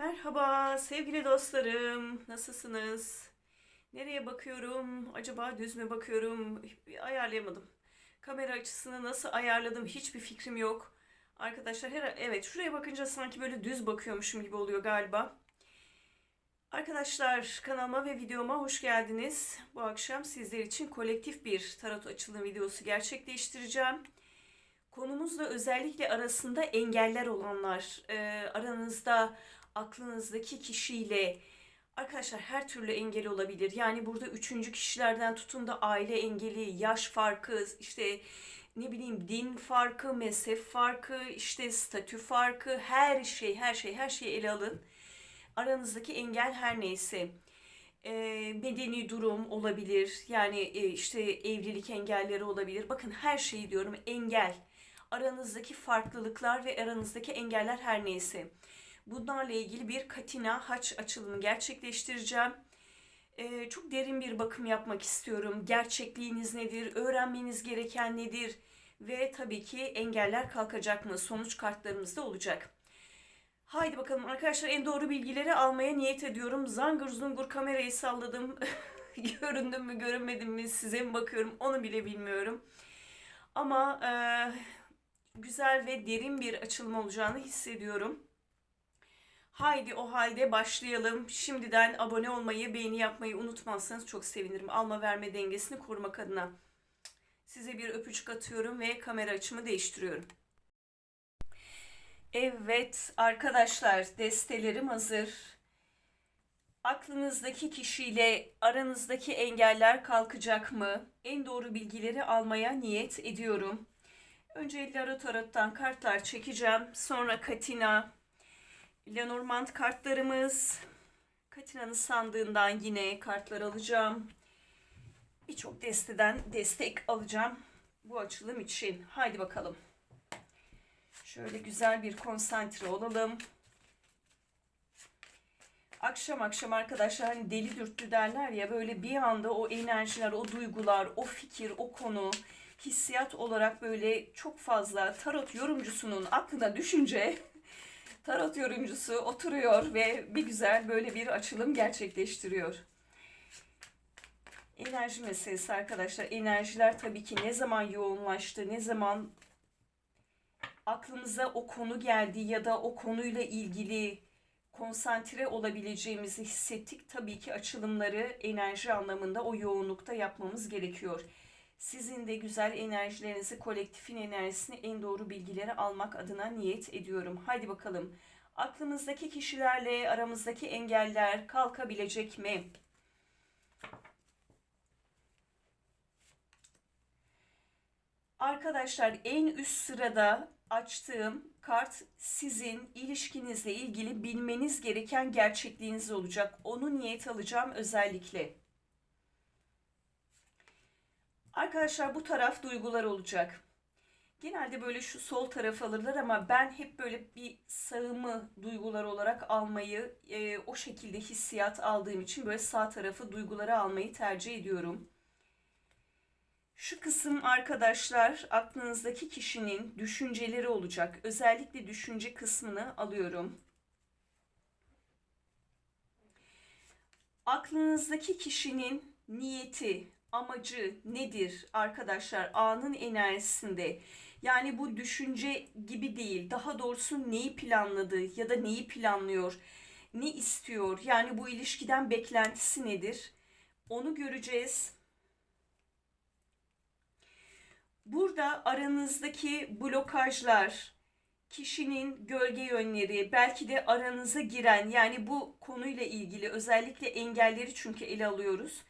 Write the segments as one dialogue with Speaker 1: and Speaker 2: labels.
Speaker 1: Merhaba sevgili dostlarım. Nasılsınız? Nereye bakıyorum? Acaba düz mü bakıyorum? Ayarlayamadım. Kamera açısını nasıl ayarladım hiçbir fikrim yok. Arkadaşlar her evet şuraya bakınca sanki böyle düz bakıyormuşum gibi oluyor galiba. Arkadaşlar kanalıma ve videoma hoş geldiniz. Bu akşam sizler için kolektif bir tarot açılım videosu gerçekleştireceğim. Konumuzla özellikle arasında engeller olanlar, e, aranızda aklınızdaki kişiyle arkadaşlar her türlü engel olabilir. Yani burada üçüncü kişilerden tutun da aile engeli, yaş farkı, işte ne bileyim din farkı, mezhep farkı, işte statü farkı, her şey, her şey, her şeyi ele alın. Aranızdaki engel her neyse. E, medeni durum olabilir. Yani e, işte evlilik engelleri olabilir. Bakın her şeyi diyorum engel. Aranızdaki farklılıklar ve aranızdaki engeller her neyse. Bunlarla ilgili bir katina haç açılımı gerçekleştireceğim. Ee, çok derin bir bakım yapmak istiyorum. Gerçekliğiniz nedir? Öğrenmeniz gereken nedir? Ve tabii ki engeller kalkacak mı? Sonuç kartlarımızda olacak. Haydi bakalım arkadaşlar en doğru bilgileri almaya niyet ediyorum. Zangır zungur kamerayı salladım. Göründüm mü görünmedim mi size mi bakıyorum onu bile bilmiyorum. Ama e, güzel ve derin bir açılım olacağını hissediyorum. Haydi o halde başlayalım. Şimdiden abone olmayı, beğeni yapmayı unutmazsanız çok sevinirim. Alma verme dengesini korumak adına. Size bir öpücük atıyorum ve kamera açımı değiştiriyorum. Evet arkadaşlar destelerim hazır. Aklınızdaki kişiyle aranızdaki engeller kalkacak mı? En doğru bilgileri almaya niyet ediyorum. Önce Laro Tarot'tan kartlar çekeceğim. Sonra Katina, Lenormand kartlarımız. Katina'nın sandığından yine kartlar alacağım. Birçok desteden destek alacağım bu açılım için. Haydi bakalım. Şöyle güzel bir konsantre olalım. Akşam akşam arkadaşlar hani deli dürttü derler ya böyle bir anda o enerjiler, o duygular, o fikir, o konu hissiyat olarak böyle çok fazla tarot yorumcusunun aklına düşünce tarot yorumcusu oturuyor ve bir güzel böyle bir açılım gerçekleştiriyor. Enerji meselesi arkadaşlar. Enerjiler tabii ki ne zaman yoğunlaştı, ne zaman aklımıza o konu geldi ya da o konuyla ilgili konsantre olabileceğimizi hissettik. Tabii ki açılımları enerji anlamında o yoğunlukta yapmamız gerekiyor. Sizin de güzel enerjilerinizi, kolektifin enerjisini en doğru bilgileri almak adına niyet ediyorum. Haydi bakalım. Aklımızdaki kişilerle aramızdaki engeller kalkabilecek mi? Arkadaşlar en üst sırada açtığım kart sizin ilişkinizle ilgili bilmeniz gereken gerçekliğiniz olacak. Onu niyet alacağım özellikle. Arkadaşlar bu taraf duygular olacak. Genelde böyle şu sol taraf alırlar ama ben hep böyle bir sağımı duygular olarak almayı, e, o şekilde hissiyat aldığım için böyle sağ tarafı duyguları almayı tercih ediyorum. Şu kısım arkadaşlar aklınızdaki kişinin düşünceleri olacak. Özellikle düşünce kısmını alıyorum. Aklınızdaki kişinin niyeti, amacı nedir arkadaşlar anın enerjisinde? Yani bu düşünce gibi değil. Daha doğrusu neyi planladı ya da neyi planlıyor? Ne istiyor? Yani bu ilişkiden beklentisi nedir? Onu göreceğiz. Burada aranızdaki blokajlar, kişinin gölge yönleri, belki de aranıza giren yani bu konuyla ilgili özellikle engelleri çünkü ele alıyoruz.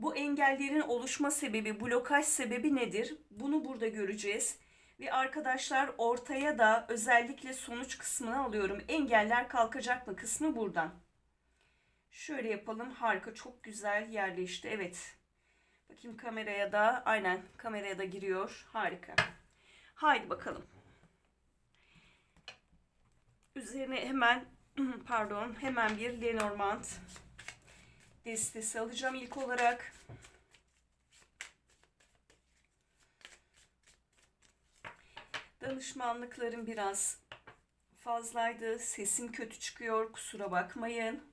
Speaker 1: Bu engellerin oluşma sebebi, blokaj sebebi nedir? Bunu burada göreceğiz. Ve arkadaşlar ortaya da özellikle sonuç kısmını alıyorum. Engeller kalkacak mı kısmı buradan. Şöyle yapalım. Harika. Çok güzel yerleşti. Evet. Bakayım kameraya da. Aynen kameraya da giriyor. Harika. Haydi bakalım. Üzerine hemen pardon hemen bir Lenormand destesi alacağım ilk olarak. Danışmanlıkların biraz fazlaydı. Sesim kötü çıkıyor. Kusura bakmayın.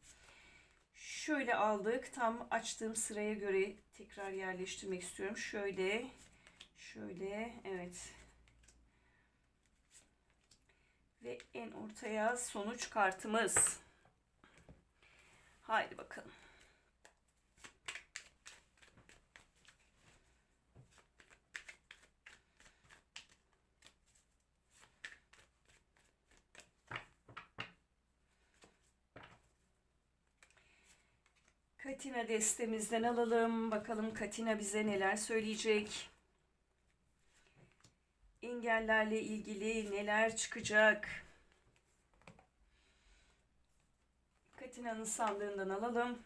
Speaker 1: Şöyle aldık. Tam açtığım sıraya göre tekrar yerleştirmek istiyorum. Şöyle. Şöyle. Evet. Ve en ortaya sonuç kartımız. Haydi bakalım. Katina destemizden alalım. Bakalım Katina bize neler söyleyecek. Engellerle ilgili neler çıkacak? Katina'nın sandığından alalım.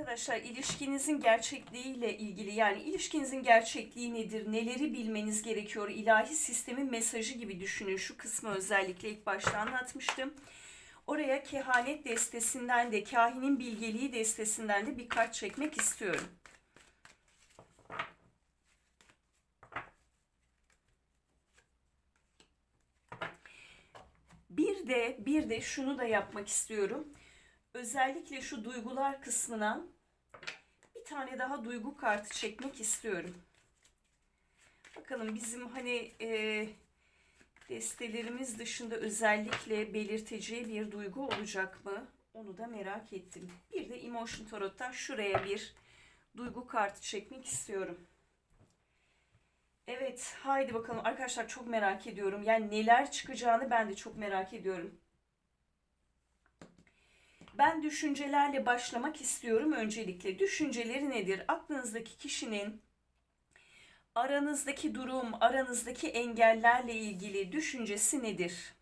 Speaker 1: Arkadaşlar ilişkinizin gerçekliğiyle ilgili yani ilişkinizin gerçekliği nedir? Neleri bilmeniz gerekiyor? İlahi sistemin mesajı gibi düşünün. Şu kısmı özellikle ilk başta anlatmıştım. Oraya kehanet destesinden de, kahinin bilgeliği destesinden de bir kart çekmek istiyorum. Bir de bir de şunu da yapmak istiyorum özellikle şu duygular kısmına bir tane daha duygu kartı çekmek istiyorum. Bakalım bizim hani e, destelerimiz dışında özellikle belirteceği bir duygu olacak mı? Onu da merak ettim. Bir de Emotion Tarot'tan şuraya bir duygu kartı çekmek istiyorum. Evet, haydi bakalım arkadaşlar çok merak ediyorum. Yani neler çıkacağını ben de çok merak ediyorum. Ben düşüncelerle başlamak istiyorum öncelikle. Düşünceleri nedir? Aklınızdaki kişinin aranızdaki durum, aranızdaki engellerle ilgili düşüncesi nedir?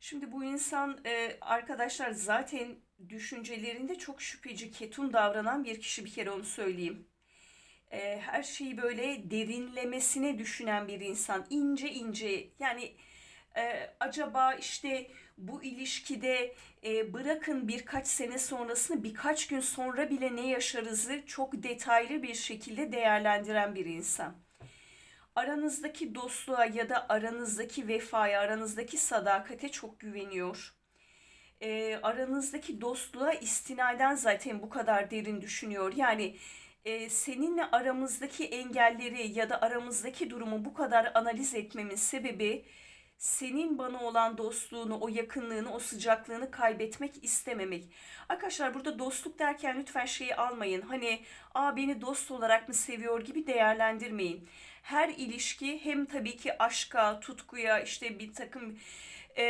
Speaker 1: Şimdi bu insan e, arkadaşlar zaten düşüncelerinde çok şüpheci, ketum davranan bir kişi bir kere onu söyleyeyim e, her şeyi böyle derinlemesine düşünen bir insan. ince ince yani e, acaba işte bu ilişkide e, bırakın birkaç sene sonrasını birkaç gün sonra bile ne yaşarızı çok detaylı bir şekilde değerlendiren bir insan. Aranızdaki dostluğa ya da aranızdaki vefaya, aranızdaki sadakate çok güveniyor. E, aranızdaki dostluğa istinaden zaten bu kadar derin düşünüyor. Yani e, seninle aramızdaki engelleri ya da aramızdaki durumu bu kadar analiz etmemin sebebi senin bana olan dostluğunu, o yakınlığını, o sıcaklığını kaybetmek istememek. Arkadaşlar burada dostluk derken lütfen şeyi almayın. Hani aa beni dost olarak mı seviyor gibi değerlendirmeyin. Her ilişki hem tabii ki aşka, tutkuya, işte bir takım e,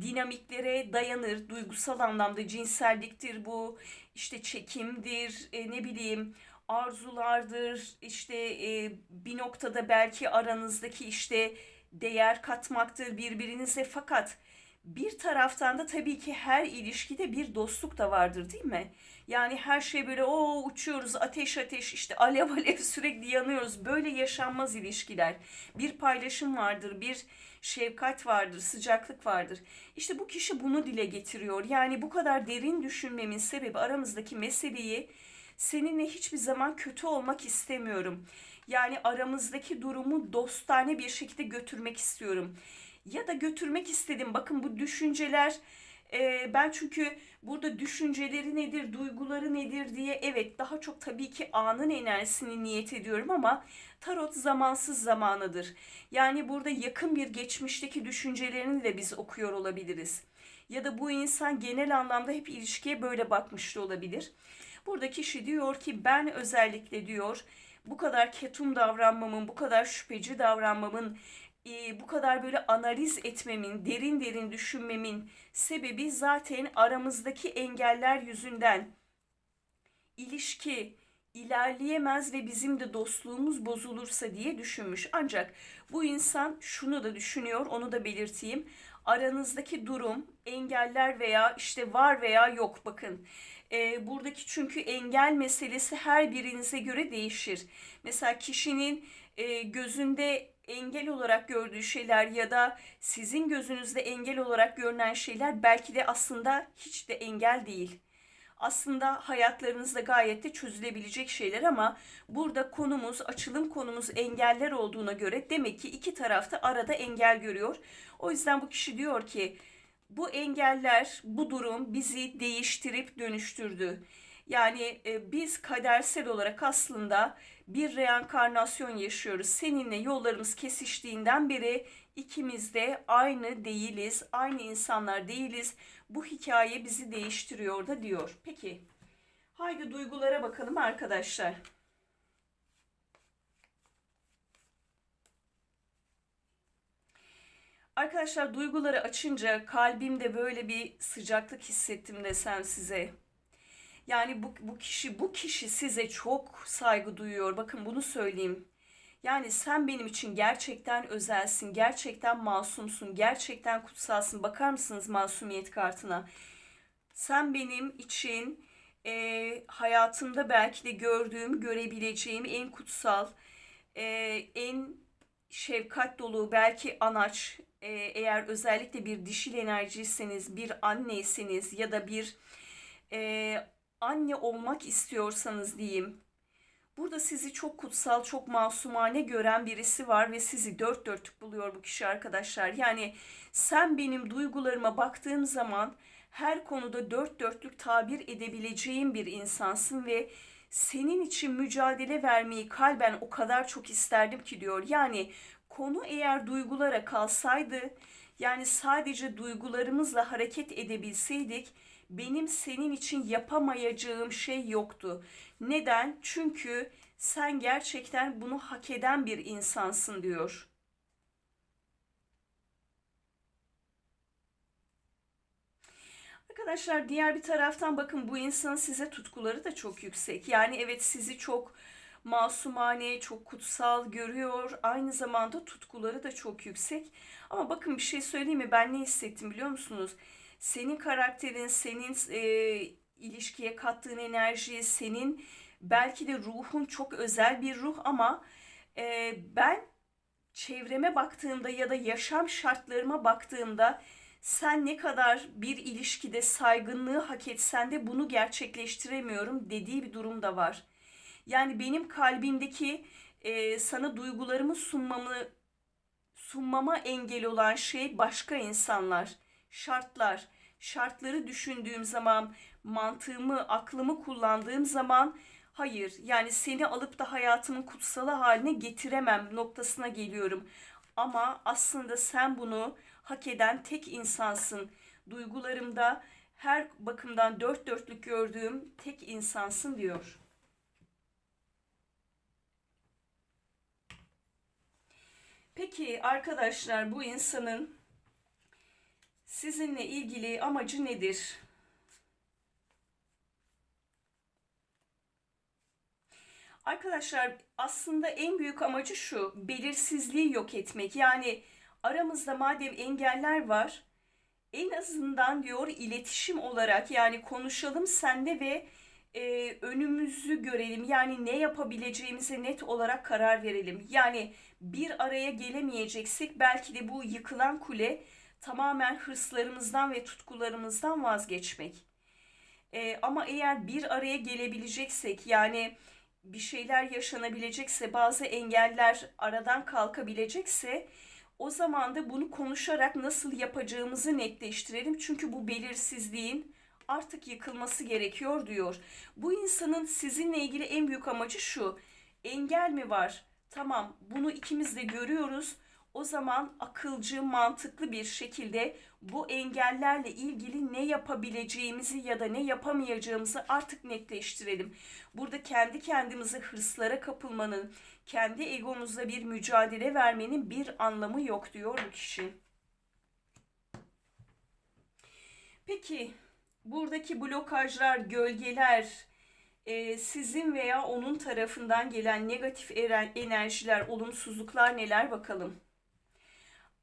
Speaker 1: dinamiklere dayanır. Duygusal anlamda cinselliktir bu, işte çekimdir, e, ne bileyim arzulardır, işte e, bir noktada belki aranızdaki işte değer katmaktır birbirinize fakat bir taraftan da tabii ki her ilişkide bir dostluk da vardır değil mi? Yani her şey böyle o uçuyoruz ateş ateş işte alev alev sürekli yanıyoruz. Böyle yaşanmaz ilişkiler. Bir paylaşım vardır, bir şefkat vardır, sıcaklık vardır. İşte bu kişi bunu dile getiriyor. Yani bu kadar derin düşünmemin sebebi aramızdaki meseleyi Seninle hiçbir zaman kötü olmak istemiyorum. Yani aramızdaki durumu dostane bir şekilde götürmek istiyorum. Ya da götürmek istedim. Bakın bu düşünceler e, ben çünkü burada düşünceleri nedir, duyguları nedir diye evet daha çok tabii ki anın enerjisini niyet ediyorum ama tarot zamansız zamanıdır. Yani burada yakın bir geçmişteki düşüncelerini de biz okuyor olabiliriz. Ya da bu insan genel anlamda hep ilişkiye böyle bakmış da olabilir. Burada kişi diyor ki ben özellikle diyor bu kadar ketum davranmamın, bu kadar şüpheci davranmamın, e, bu kadar böyle analiz etmemin, derin derin düşünmemin sebebi zaten aramızdaki engeller yüzünden ilişki, ilerleyemez ve bizim de dostluğumuz bozulursa diye düşünmüş. Ancak bu insan şunu da düşünüyor, onu da belirteyim. Aranızdaki durum, engeller veya işte var veya yok bakın. E, buradaki çünkü engel meselesi her birinize göre değişir. Mesela kişinin e, gözünde engel olarak gördüğü şeyler ya da sizin gözünüzde engel olarak görünen şeyler belki de aslında hiç de engel değil aslında hayatlarınızda gayet de çözülebilecek şeyler ama burada konumuz, açılım konumuz engeller olduğuna göre demek ki iki tarafta arada engel görüyor. O yüzden bu kişi diyor ki bu engeller, bu durum bizi değiştirip dönüştürdü. Yani e, biz kadersel olarak aslında bir reenkarnasyon yaşıyoruz. Seninle yollarımız kesiştiğinden beri ikimiz de aynı değiliz, aynı insanlar değiliz. Bu hikaye bizi değiştiriyor da diyor. Peki, haydi duygulara bakalım arkadaşlar. Arkadaşlar duyguları açınca kalbimde böyle bir sıcaklık hissettim desem size. Yani bu, bu kişi bu kişi size çok saygı duyuyor. Bakın bunu söyleyeyim. Yani sen benim için gerçekten özelsin, gerçekten masumsun, gerçekten kutsalsın. Bakar mısınız masumiyet kartına? Sen benim için e, hayatımda belki de gördüğüm, görebileceğim en kutsal, e, en şefkat dolu, belki anaç, e, eğer özellikle bir dişil enerjiyseniz, bir anneyseniz ya da bir e, anne olmak istiyorsanız diyeyim, Burada sizi çok kutsal, çok masumane gören birisi var ve sizi dört dörtlük buluyor bu kişi arkadaşlar. Yani sen benim duygularıma baktığım zaman her konuda dört dörtlük tabir edebileceğim bir insansın ve senin için mücadele vermeyi kalben o kadar çok isterdim ki diyor. Yani konu eğer duygulara kalsaydı, yani sadece duygularımızla hareket edebilseydik benim senin için yapamayacağım şey yoktu. Neden? Çünkü sen gerçekten bunu hak eden bir insansın diyor. Arkadaşlar diğer bir taraftan bakın bu insanın size tutkuları da çok yüksek. Yani evet sizi çok masumane, çok kutsal görüyor. Aynı zamanda tutkuları da çok yüksek. Ama bakın bir şey söyleyeyim mi? Ben ne hissettim biliyor musunuz? Senin karakterin, senin e, ilişkiye kattığın enerji, senin belki de ruhun çok özel bir ruh ama e, ben çevreme baktığımda ya da yaşam şartlarıma baktığımda sen ne kadar bir ilişkide saygınlığı hak etsen de bunu gerçekleştiremiyorum dediği bir durum da var. Yani benim kalbimdeki e, sana duygularımı sunmamı sunmama engel olan şey başka insanlar, şartlar. Şartları düşündüğüm zaman, mantığımı, aklımı kullandığım zaman hayır yani seni alıp da hayatımın kutsalı haline getiremem noktasına geliyorum. Ama aslında sen bunu hak eden tek insansın. Duygularımda her bakımdan dört dörtlük gördüğüm tek insansın diyor. Peki arkadaşlar bu insanın sizinle ilgili amacı nedir? Arkadaşlar aslında en büyük amacı şu, belirsizliği yok etmek. Yani aramızda madem engeller var, en azından diyor iletişim olarak yani konuşalım sende ve e, önümüzü görelim. Yani ne yapabileceğimize net olarak karar verelim. Yani bir araya gelemeyeceksek belki de bu yıkılan kule tamamen hırslarımızdan ve tutkularımızdan vazgeçmek. E, ama eğer bir araya gelebileceksek yani bir şeyler yaşanabilecekse, bazı engeller aradan kalkabilecekse o zaman da bunu konuşarak nasıl yapacağımızı netleştirelim. Çünkü bu belirsizliğin artık yıkılması gerekiyor diyor. Bu insanın sizinle ilgili en büyük amacı şu. Engel mi var? Tamam bunu ikimiz de görüyoruz o zaman akılcı, mantıklı bir şekilde bu engellerle ilgili ne yapabileceğimizi ya da ne yapamayacağımızı artık netleştirelim. Burada kendi kendimizi hırslara kapılmanın, kendi egomuzla bir mücadele vermenin bir anlamı yok diyor bu kişi. Peki buradaki blokajlar, gölgeler, e, sizin veya onun tarafından gelen negatif enerjiler, olumsuzluklar neler bakalım.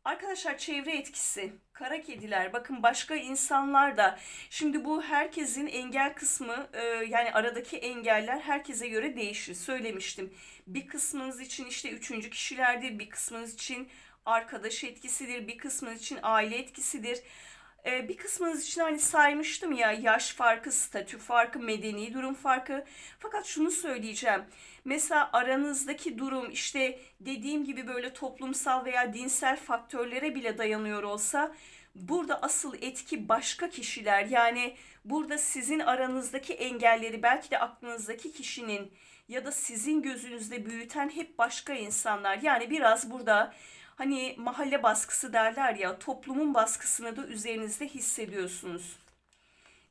Speaker 1: Arkadaşlar çevre etkisi, kara kediler, bakın başka insanlar da, şimdi bu herkesin engel kısmı, e, yani aradaki engeller herkese göre değişir. Söylemiştim. Bir kısmınız için işte üçüncü kişilerdir, bir kısmınız için arkadaş etkisidir, bir kısmınız için aile etkisidir. E, bir kısmınız için hani saymıştım ya yaş farkı, statü farkı, medeni durum farkı. Fakat şunu söyleyeceğim. Mesela aranızdaki durum işte dediğim gibi böyle toplumsal veya dinsel faktörlere bile dayanıyor olsa burada asıl etki başka kişiler. Yani burada sizin aranızdaki engelleri belki de aklınızdaki kişinin ya da sizin gözünüzde büyüten hep başka insanlar. Yani biraz burada hani mahalle baskısı derler ya toplumun baskısını da üzerinizde hissediyorsunuz.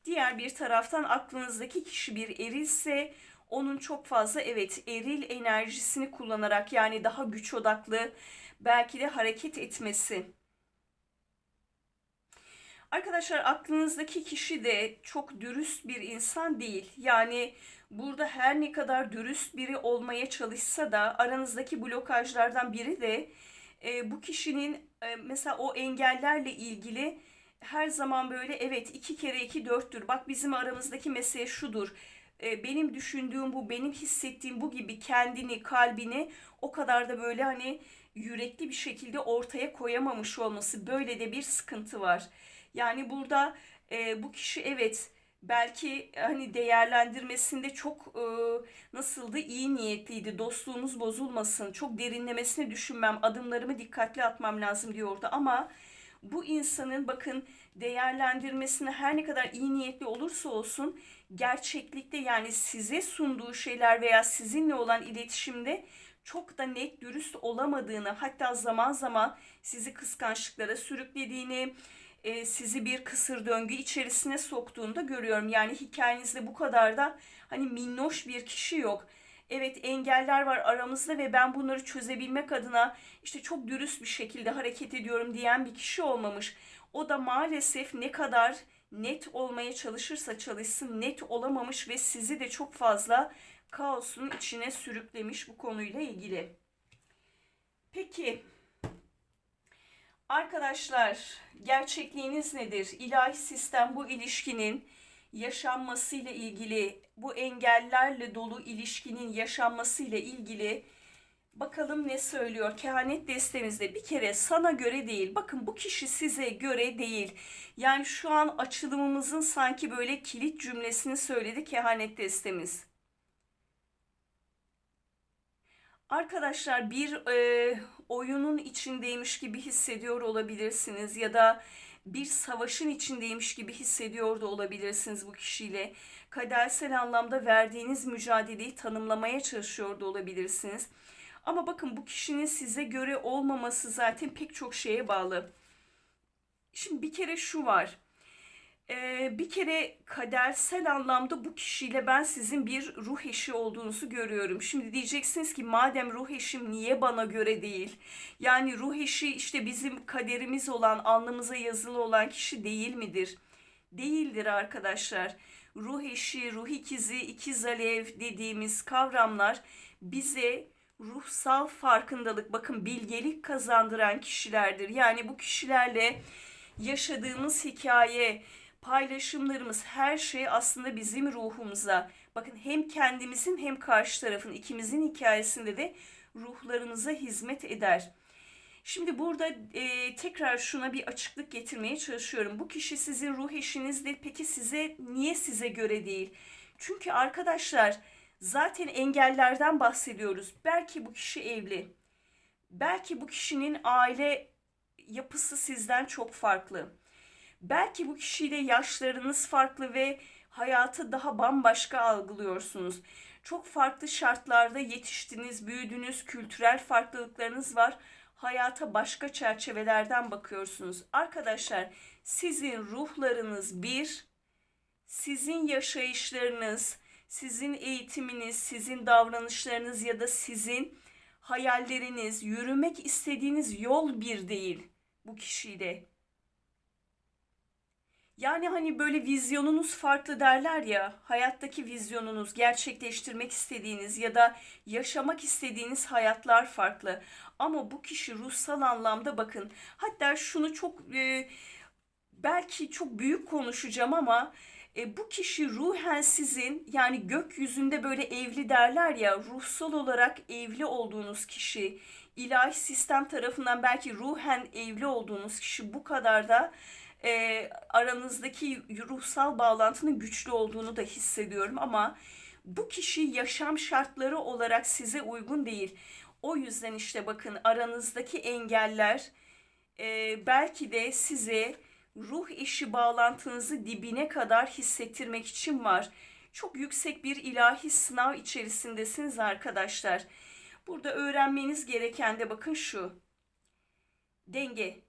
Speaker 1: Diğer bir taraftan aklınızdaki kişi bir erilse onun çok fazla evet eril enerjisini kullanarak yani daha güç odaklı belki de hareket etmesi. Arkadaşlar aklınızdaki kişi de çok dürüst bir insan değil. Yani burada her ne kadar dürüst biri olmaya çalışsa da aranızdaki blokajlardan biri de e, bu kişinin e, mesela o engellerle ilgili her zaman böyle evet iki kere iki dörttür. Bak bizim aramızdaki mesele şudur. E, benim düşündüğüm bu, benim hissettiğim bu gibi kendini, kalbini o kadar da böyle hani yürekli bir şekilde ortaya koyamamış olması böyle de bir sıkıntı var. Yani burada e, bu kişi evet belki hani değerlendirmesinde çok e, nasıldı? İyi niyetliydi. Dostluğumuz bozulmasın. Çok derinlemesine düşünmem adımlarımı dikkatli atmam lazım diyordu. Ama bu insanın bakın değerlendirmesine her ne kadar iyi niyetli olursa olsun gerçeklikte yani size sunduğu şeyler veya sizinle olan iletişimde çok da net dürüst olamadığını hatta zaman zaman sizi kıskançlıklara sürüklediğini e, sizi bir kısır döngü içerisine soktuğunu da görüyorum. Yani hikayenizde bu kadar da hani minnoş bir kişi yok. Evet engeller var aramızda ve ben bunları çözebilmek adına işte çok dürüst bir şekilde hareket ediyorum diyen bir kişi olmamış. O da maalesef ne kadar net olmaya çalışırsa çalışsın net olamamış ve sizi de çok fazla kaosun içine sürüklemiş bu konuyla ilgili. Peki arkadaşlar gerçekliğiniz nedir? İlahi sistem bu ilişkinin yaşanmasıyla ilgili, bu engellerle dolu ilişkinin yaşanmasıyla ilgili bakalım ne söylüyor kehanet destemizde. Bir kere sana göre değil. Bakın bu kişi size göre değil. Yani şu an açılımımızın sanki böyle kilit cümlesini söyledi kehanet destemiz. Arkadaşlar bir e, oyunun içindeymiş gibi hissediyor olabilirsiniz ya da bir savaşın içindeymiş gibi hissediyor da olabilirsiniz bu kişiyle. Kadersel anlamda verdiğiniz mücadeleyi tanımlamaya çalışıyor da olabilirsiniz. Ama bakın bu kişinin size göre olmaması zaten pek çok şeye bağlı. Şimdi bir kere şu var. Ee, bir kere kadersel anlamda bu kişiyle ben sizin bir ruh eşi olduğunuzu görüyorum. Şimdi diyeceksiniz ki madem ruh eşim niye bana göre değil? Yani ruh eşi işte bizim kaderimiz olan, alnımıza yazılı olan kişi değil midir? Değildir arkadaşlar. Ruh eşi, ruh ikizi, ikiz alev dediğimiz kavramlar bize ruhsal farkındalık, bakın bilgelik kazandıran kişilerdir. Yani bu kişilerle yaşadığımız hikaye, paylaşımlarımız, her şey aslında bizim ruhumuza. Bakın hem kendimizin hem karşı tarafın ikimizin hikayesinde de ruhlarımıza hizmet eder. Şimdi burada e, tekrar şuna bir açıklık getirmeye çalışıyorum. Bu kişi sizin ruh eşinizdir. Peki size niye size göre değil? Çünkü arkadaşlar zaten engellerden bahsediyoruz. Belki bu kişi evli. Belki bu kişinin aile yapısı sizden çok farklı. Belki bu kişiyle yaşlarınız farklı ve hayatı daha bambaşka algılıyorsunuz. Çok farklı şartlarda yetiştiniz, büyüdünüz, kültürel farklılıklarınız var. Hayata başka çerçevelerden bakıyorsunuz. Arkadaşlar, sizin ruhlarınız bir, sizin yaşayışlarınız, sizin eğitiminiz, sizin davranışlarınız ya da sizin hayalleriniz, yürümek istediğiniz yol bir değil bu kişiyle. Yani hani böyle vizyonunuz farklı derler ya, hayattaki vizyonunuz, gerçekleştirmek istediğiniz ya da yaşamak istediğiniz hayatlar farklı. Ama bu kişi ruhsal anlamda bakın, hatta şunu çok e, belki çok büyük konuşacağım ama e, bu kişi ruhen sizin yani gökyüzünde böyle evli derler ya ruhsal olarak evli olduğunuz kişi ilahi sistem tarafından belki ruhen evli olduğunuz kişi bu kadar da e, aranızdaki ruhsal bağlantının güçlü olduğunu da hissediyorum ama bu kişi yaşam şartları olarak size uygun değil. O yüzden işte bakın aranızdaki engeller e, belki de size ruh işi bağlantınızı dibine kadar hissettirmek için var. Çok yüksek bir ilahi sınav içerisindesiniz arkadaşlar. Burada öğrenmeniz gereken de bakın şu. Denge.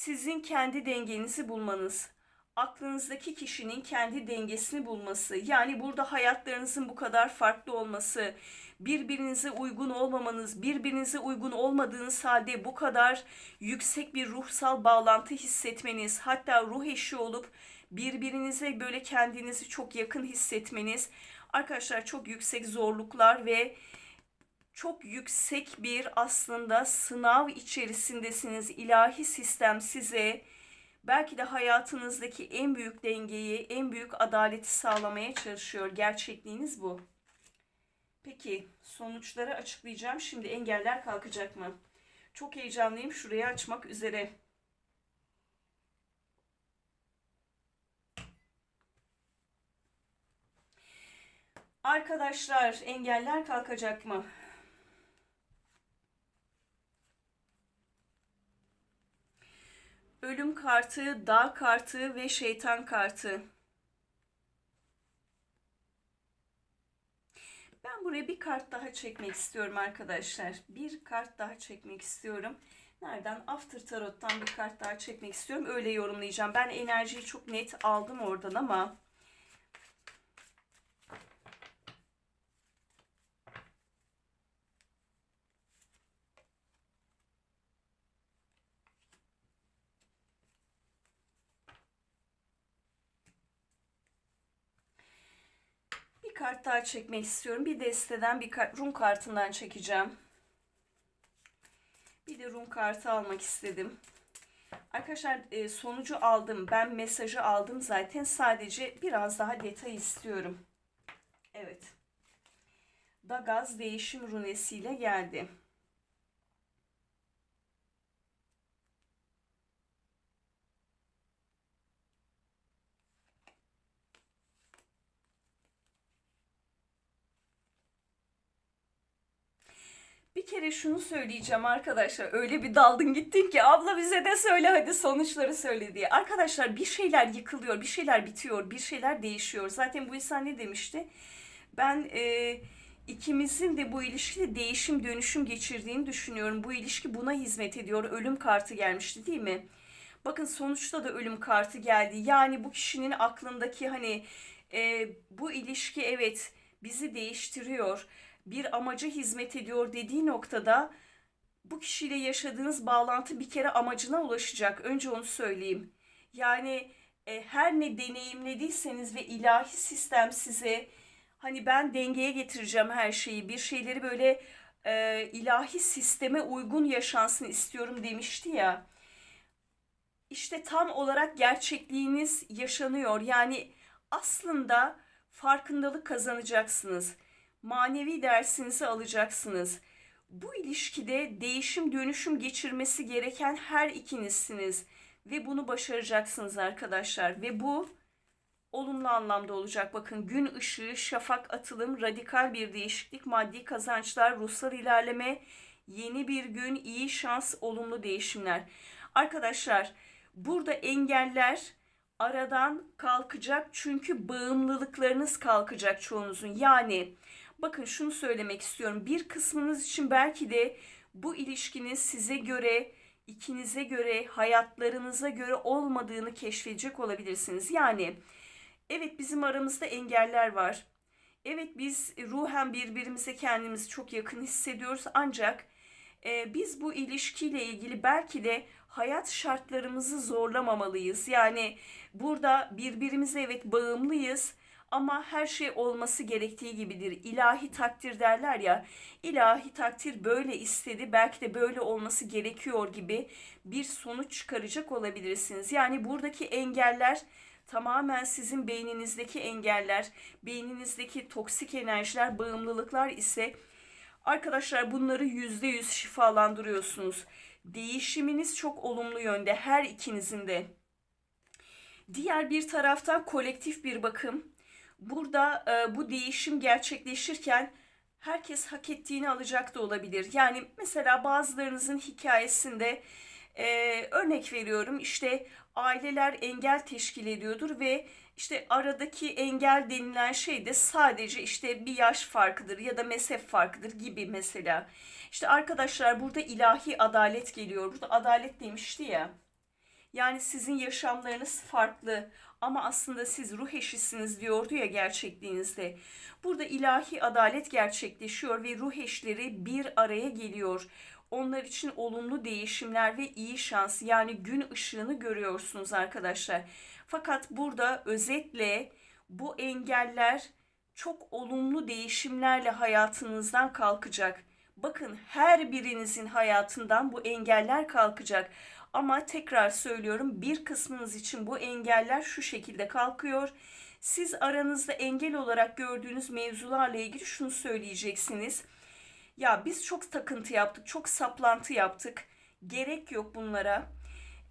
Speaker 1: Sizin kendi dengenizi bulmanız. Aklınızdaki kişinin kendi dengesini bulması. Yani burada hayatlarınızın bu kadar farklı olması, birbirinize uygun olmamanız, birbirinize uygun olmadığınız halde bu kadar yüksek bir ruhsal bağlantı hissetmeniz, hatta ruh eşi olup birbirinize böyle kendinizi çok yakın hissetmeniz arkadaşlar çok yüksek zorluklar ve çok yüksek bir aslında sınav içerisindesiniz. İlahi sistem size belki de hayatınızdaki en büyük dengeyi, en büyük adaleti sağlamaya çalışıyor. Gerçekliğiniz bu. Peki sonuçları açıklayacağım. Şimdi engeller kalkacak mı? Çok heyecanlıyım. Şurayı açmak üzere. Arkadaşlar engeller kalkacak mı? Ölüm kartı, dağ kartı ve şeytan kartı. Ben buraya bir kart daha çekmek istiyorum arkadaşlar. Bir kart daha çekmek istiyorum. Nereden? After Tarot'tan bir kart daha çekmek istiyorum. Öyle yorumlayacağım. Ben enerjiyi çok net aldım oradan ama kart daha çekmek istiyorum. Bir desteden bir kart, Rum kartından çekeceğim. Bir de Rum kartı almak istedim. Arkadaşlar e, sonucu aldım. Ben mesajı aldım zaten. Sadece biraz daha detay istiyorum. Evet. Dagaz değişim runesiyle geldi. Bir kere şunu söyleyeceğim arkadaşlar. Öyle bir daldın gittin ki abla bize de söyle hadi sonuçları söyle diye. Arkadaşlar bir şeyler yıkılıyor, bir şeyler bitiyor, bir şeyler değişiyor. Zaten bu insan ne demişti? Ben e, ikimizin de bu ilişkide değişim dönüşüm geçirdiğini düşünüyorum. Bu ilişki buna hizmet ediyor. Ölüm kartı gelmişti değil mi? Bakın sonuçta da ölüm kartı geldi. Yani bu kişinin aklındaki hani e, bu ilişki evet bizi değiştiriyor bir amaca hizmet ediyor dediği noktada bu kişiyle yaşadığınız bağlantı bir kere amacına ulaşacak. Önce onu söyleyeyim. Yani e, her ne deneyimlediyseniz ve ilahi sistem size hani ben dengeye getireceğim her şeyi, bir şeyleri böyle e, ilahi sisteme uygun yaşansın istiyorum demişti ya. İşte tam olarak gerçekliğiniz yaşanıyor. Yani aslında farkındalık kazanacaksınız manevi dersinizi alacaksınız. Bu ilişkide değişim dönüşüm geçirmesi gereken her ikinizsiniz ve bunu başaracaksınız arkadaşlar ve bu olumlu anlamda olacak. Bakın gün ışığı, şafak atılım, radikal bir değişiklik, maddi kazançlar, ruhsal ilerleme, yeni bir gün, iyi şans, olumlu değişimler. Arkadaşlar burada engeller aradan kalkacak çünkü bağımlılıklarınız kalkacak çoğunuzun. Yani Bakın şunu söylemek istiyorum. Bir kısmınız için belki de bu ilişkinin size göre, ikinize göre, hayatlarınıza göre olmadığını keşfedecek olabilirsiniz. Yani evet bizim aramızda engeller var. Evet biz ruhen birbirimize kendimizi çok yakın hissediyoruz ancak e, biz bu ilişkiyle ilgili belki de hayat şartlarımızı zorlamamalıyız. Yani burada birbirimize evet bağımlıyız ama her şey olması gerektiği gibidir. İlahi takdir derler ya. ilahi takdir böyle istedi, belki de böyle olması gerekiyor gibi bir sonuç çıkaracak olabilirsiniz. Yani buradaki engeller tamamen sizin beyninizdeki engeller, beyninizdeki toksik enerjiler, bağımlılıklar ise arkadaşlar bunları yüzde yüz şifalandırıyorsunuz. Değişiminiz çok olumlu yönde her ikinizin de. Diğer bir taraftan kolektif bir bakım. Burada e, bu değişim gerçekleşirken herkes hak ettiğini alacak da olabilir. Yani mesela bazılarınızın hikayesinde e, örnek veriyorum işte aileler engel teşkil ediyordur ve işte aradaki engel denilen şey de sadece işte bir yaş farkıdır ya da mezhep farkıdır gibi mesela. İşte arkadaşlar burada ilahi adalet geliyor. Burada adalet demişti ya. Yani sizin yaşamlarınız farklı ama aslında siz ruh eşisiniz diyordu ya gerçekliğinizde. Burada ilahi adalet gerçekleşiyor ve ruh eşleri bir araya geliyor. Onlar için olumlu değişimler ve iyi şans yani gün ışığını görüyorsunuz arkadaşlar. Fakat burada özetle bu engeller çok olumlu değişimlerle hayatınızdan kalkacak. Bakın her birinizin hayatından bu engeller kalkacak. Ama tekrar söylüyorum bir kısmınız için bu engeller şu şekilde kalkıyor. Siz aranızda engel olarak gördüğünüz mevzularla ilgili şunu söyleyeceksiniz. Ya biz çok takıntı yaptık, çok saplantı yaptık. Gerek yok bunlara.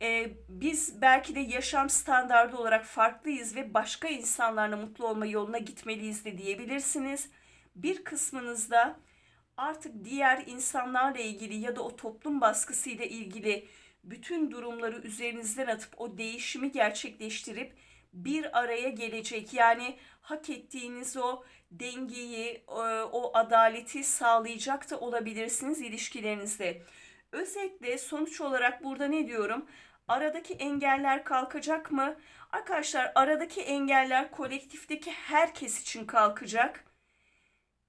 Speaker 1: Ee, biz belki de yaşam standardı olarak farklıyız ve başka insanlarla mutlu olma yoluna gitmeliyiz de diyebilirsiniz. Bir kısmınızda artık diğer insanlarla ilgili ya da o toplum baskısıyla ilgili bütün durumları üzerinizden atıp o değişimi gerçekleştirip bir araya gelecek. Yani hak ettiğiniz o dengeyi, o adaleti sağlayacak da olabilirsiniz ilişkilerinizde. Özetle sonuç olarak burada ne diyorum? Aradaki engeller kalkacak mı? Arkadaşlar aradaki engeller kolektifteki herkes için kalkacak.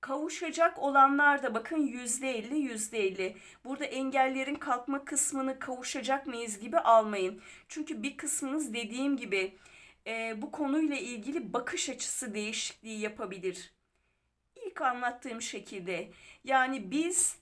Speaker 1: Kavuşacak olanlar da bakın yüzde elli yüzde elli. Burada engellerin kalkma kısmını kavuşacak mıyız gibi almayın. Çünkü bir kısmınız dediğim gibi e, bu konuyla ilgili bakış açısı değişikliği yapabilir. İlk anlattığım şekilde yani biz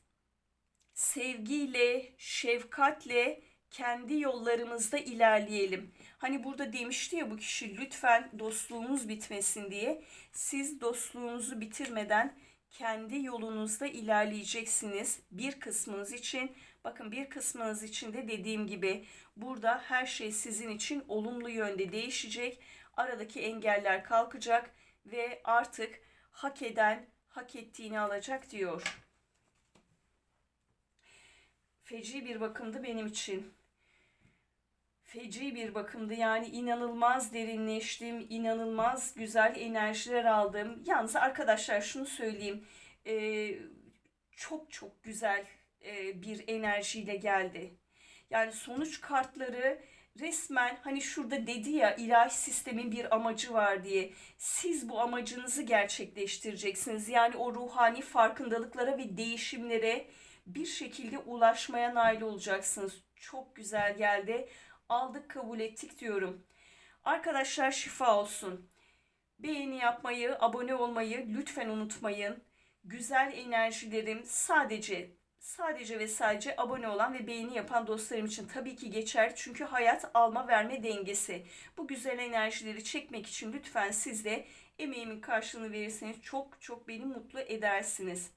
Speaker 1: sevgiyle, şefkatle kendi yollarımızda ilerleyelim. Hani burada demişti ya bu kişi lütfen dostluğumuz bitmesin diye. Siz dostluğunuzu bitirmeden kendi yolunuzda ilerleyeceksiniz. Bir kısmınız için bakın bir kısmınız için de dediğim gibi burada her şey sizin için olumlu yönde değişecek. Aradaki engeller kalkacak ve artık hak eden hak ettiğini alacak diyor. Feci bir bakımdı benim için. Feci bir bakımdı yani inanılmaz derinleştim, inanılmaz güzel enerjiler aldım. Yalnız arkadaşlar şunu söyleyeyim, ee, çok çok güzel e, bir enerjiyle geldi. Yani sonuç kartları resmen hani şurada dedi ya ilahi sistemin bir amacı var diye. Siz bu amacınızı gerçekleştireceksiniz. Yani o ruhani farkındalıklara ve değişimlere bir şekilde ulaşmaya nail olacaksınız. Çok güzel geldi. Aldık kabul ettik diyorum. Arkadaşlar şifa olsun. Beğeni yapmayı, abone olmayı lütfen unutmayın. Güzel enerjilerim sadece sadece ve sadece abone olan ve beğeni yapan dostlarım için tabii ki geçer. Çünkü hayat alma verme dengesi. Bu güzel enerjileri çekmek için lütfen siz de emeğimin karşılığını verirseniz çok çok beni mutlu edersiniz.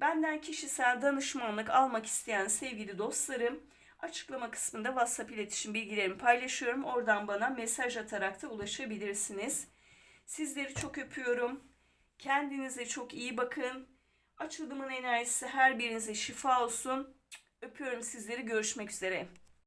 Speaker 1: Benden kişisel danışmanlık almak isteyen sevgili dostlarım açıklama kısmında WhatsApp iletişim bilgilerimi paylaşıyorum. Oradan bana mesaj atarak da ulaşabilirsiniz. Sizleri çok öpüyorum. Kendinize çok iyi bakın. Açılımın enerjisi her birinize şifa olsun. Öpüyorum sizleri. Görüşmek üzere.